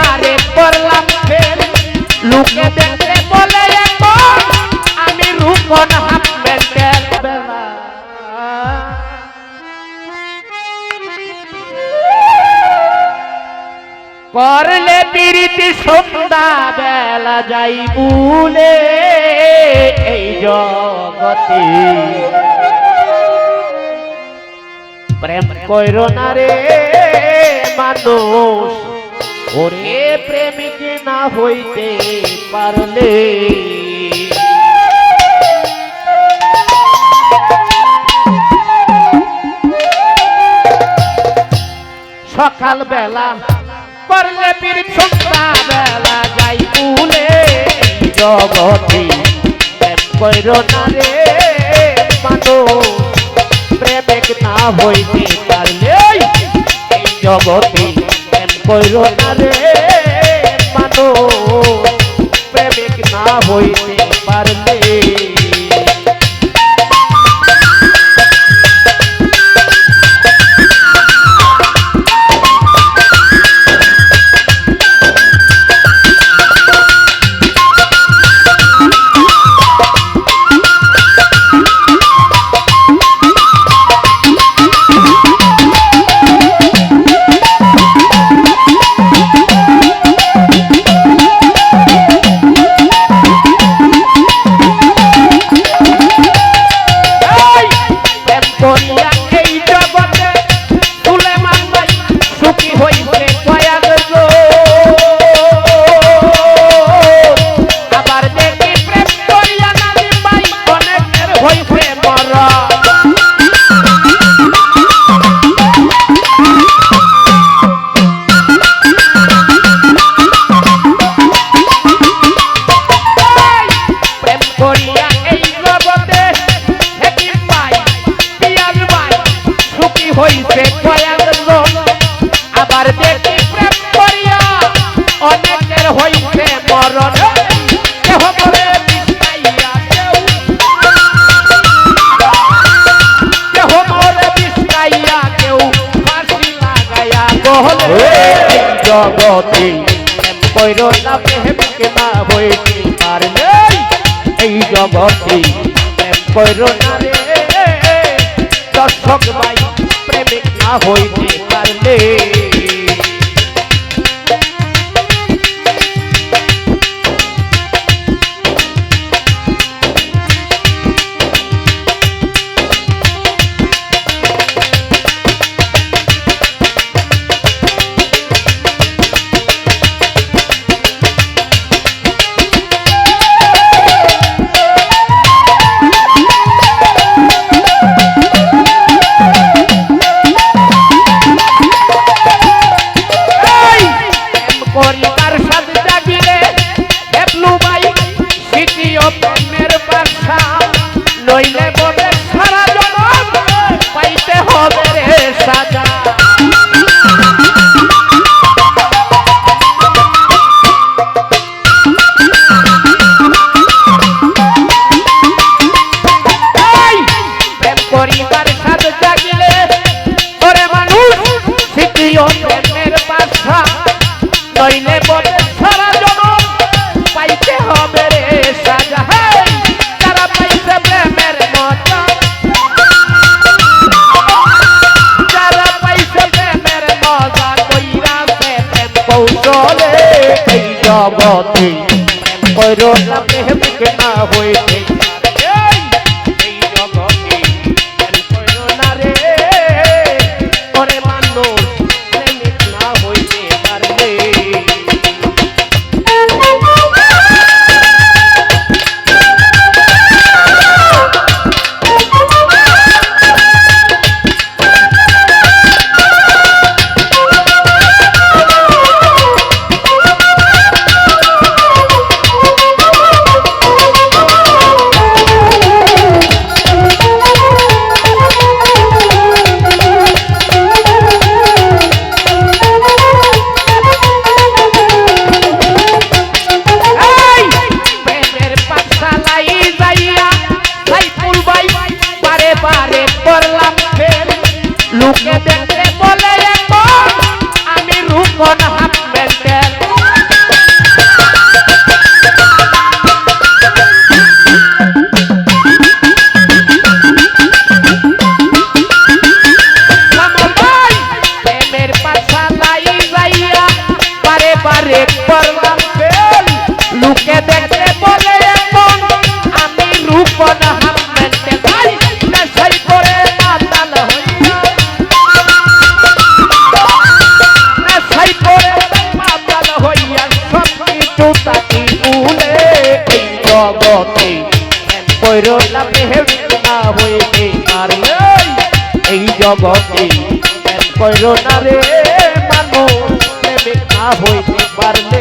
বারে করলাম ফেল লোকে দেখলে বলে আমি রূপন হাফ মেন্টেল বেলা। করলে পিরিতি সন্ধ্যা বেলা যাই বুলে, এই জগতে প্রেম কইর না রে, মানুষ ওরে প্রেমিক না হইতে পারলে। সকাল বেলা করলে পীর সন্ধ্যা বেলা যাই ভুলে জগতে প্রেমিক না হইতে পারলে জগতে কইর না রে মানুষ প্রেমিক না হইতে পারলে জগতে। প্রেম কইর না প্রেমকে না। হইতে এই জগতে প্রেম দর্শক ভাই প্রেমিক হইতে পারলে। নইলে বলে প্রেম কইর না প্রেমিক না হইতে কইরো না প্রেম না হইতে পারলে এই জগতে প্রেম কইরো না রে মানুষ প্রেমিক না হইতে পারলে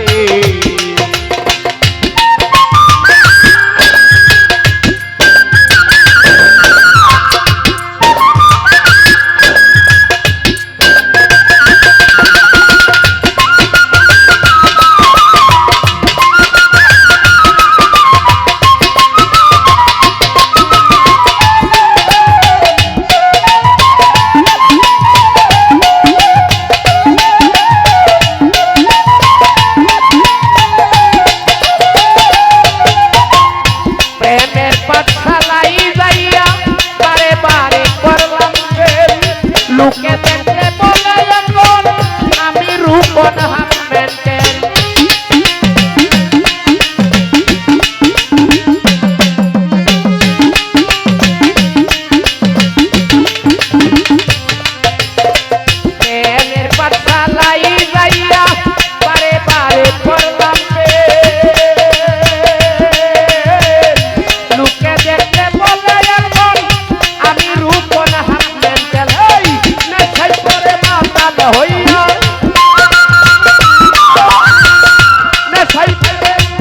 মাতাল হইয়া নেশাই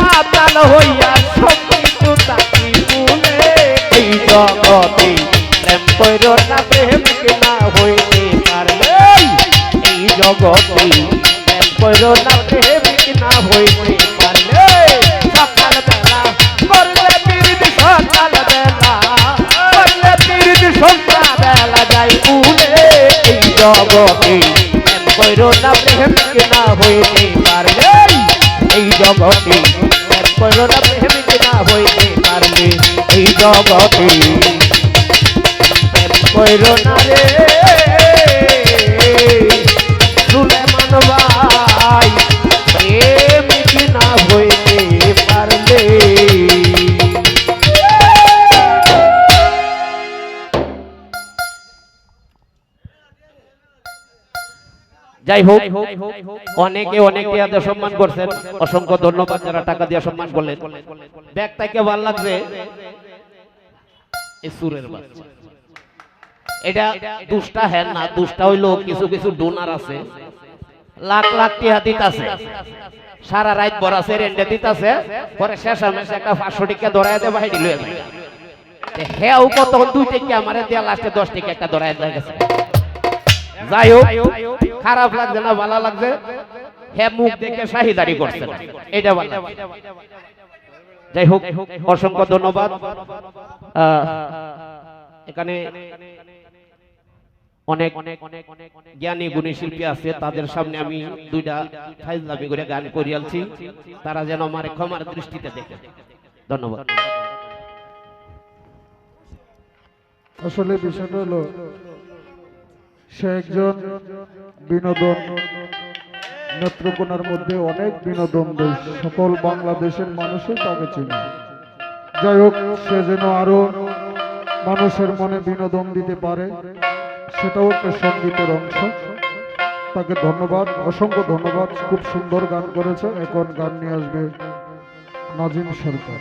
মাতাল হইয়া সব কিছু তাকি ভুলে এই জগতে প্রেম কইর না, প্রেম না হইতে পারলে? এই জগতে প্রেম কইর না, প্রেম না হইতে কইর না প্রেম না হইতে পারলে, এই জগতে কইর না প্রেম না হইতে পারলে, এই জগতে প্রেম না রে। যাই হোক অনেকে অনেকে এদের সম্মান করছেন। অসংখ্য ধন্যবাদ যারা টাকা দিয়ে সম্মান করলেন। ব্যাগটাকে ভালো লাগছে এই সুরের বাচ্চা এটা দুষ্টা হ্যাঁ না দুষ্টা হইল কিছু কিছু ডোনার আছে। লাখ লাখ টিহা দিতাছে। সারা রাত বরাসে রেন্ডে দিতাছে। পরে শেষ আমি একটা পাঁচশো টিকা ধরাই দেয় বাহিনী লয়ে যায়। হ্যাঁ কত দুই টিকা আমারে দেয়া লাস্টে দশ টিকা একটা ধরাই দেয় গেছে। যাই হোক খারাপ লাগছে না, ভালো লাগছে? হ্যাঁ মুখ দেখে শাহিদারি করছে। এটা ভালো। যাই হোক অসংখ্য ধন্যবাদ। এখানে অনেক জ্ঞানী গুণী শিল্পী আছে, তাদের সামনে আমি দুইটা ফাইজলামি করে গান করিয়ালছি তারা যেন আমার ক্ষমার দৃষ্টিতে দেখে। ধন্যবাদ। আসলে বিষয়টা হলো সে একজন বিনোদন নেত্রকোনার মধ্যে অনেক বিনোদন দেশ। সকল বাংলাদেশের মানুষই তাকে চিনে। যাই হোক, সে যেন আরও মানুষের মনে বিনোদন দিতে পারে, সেটাও একটা সঙ্গীতের অংশ। তাকে ধন্যবাদ, অসংখ্য ধন্যবাদ। খুব সুন্দর গান করেছে। এখন গান নিয়ে আসবে নাজিম সরকার।